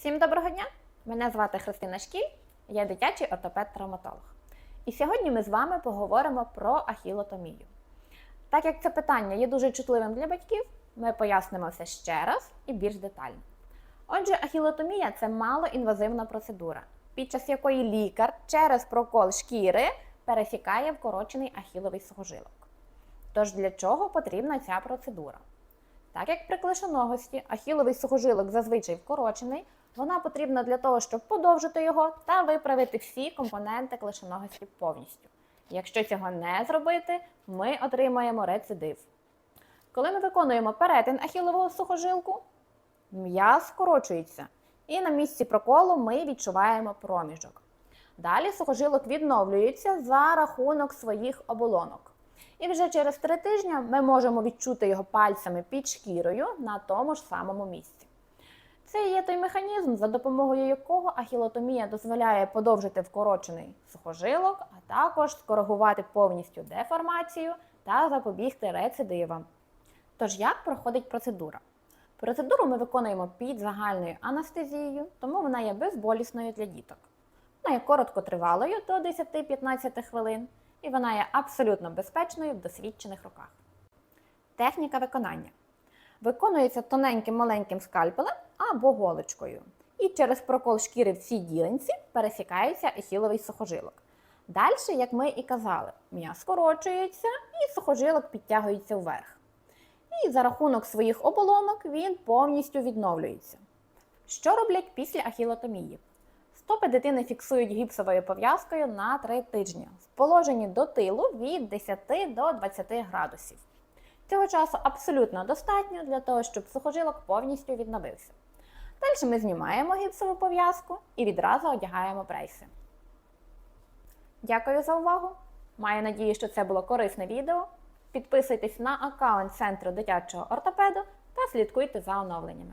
Всім доброго дня! Мене звати Христина Шкіль, я дитячий ортопед-травматолог. І сьогодні ми з вами поговоримо про ахілотомію. Так як це питання є дуже чутливим для батьків, ми пояснимо все ще раз і більш детально. Отже, ахілотомія це малоінвазивна процедура, під час якої лікар через прокол шкіри пересікає вкорочений ахіловий сухожилок. Тож для чого потрібна ця процедура? Так як при клишоногості ахіловий сухожилок зазвичай вкорочений, вона потрібна для того, щоб подовжити його та виправити всі компоненти клишоногості повністю. Якщо цього не зробити, ми отримаємо рецидив. Коли ми виконуємо перетин ахілового сухожилку, м'яз скорочується, і на місці проколу ми відчуваємо проміжок. Далі сухожилок відновлюється за рахунок своїх оболонок. І вже через три тижні ми можемо відчути його пальцями під шкірою на тому ж самому місці. Це є той механізм, за допомогою якого ахілотомія дозволяє подовжити вкорочений сухожилок, а також скоригувати повністю деформацію та запобігти рецидивам. Тож, як проходить процедура? Процедуру ми виконуємо під загальною анестезією, тому вона є безболісною для діток. Вона є короткотривалою до 10-15 хвилин, і вона є абсолютно безпечною в досвідчених руках. Техніка виконання виконується тоненьким маленьким скальпелем або голочкою. І через прокол шкіри в цій ділянці пересікається ехіловий сухожилок. Далі, як ми і казали, м'яз скорочується і сухожилок підтягується вверх. І за рахунок своїх оболонок він повністю відновлюється. Що роблять після ахілотомії? Стопи дитини фіксують гіпсовою пов'язкою на 3 тижні в положенні до тилу від 10 до 20 градусів. Цього часу абсолютно достатньо для того, щоб сухожилок повністю відновився. Далі ми знімаємо гіпсову пов'язку і відразу одягаємо брейси. Дякую за увагу! Маю надію, що це було корисне відео. Підписуйтесь на аккаунт Центру дитячого ортопеду та слідкуйте за оновленнями.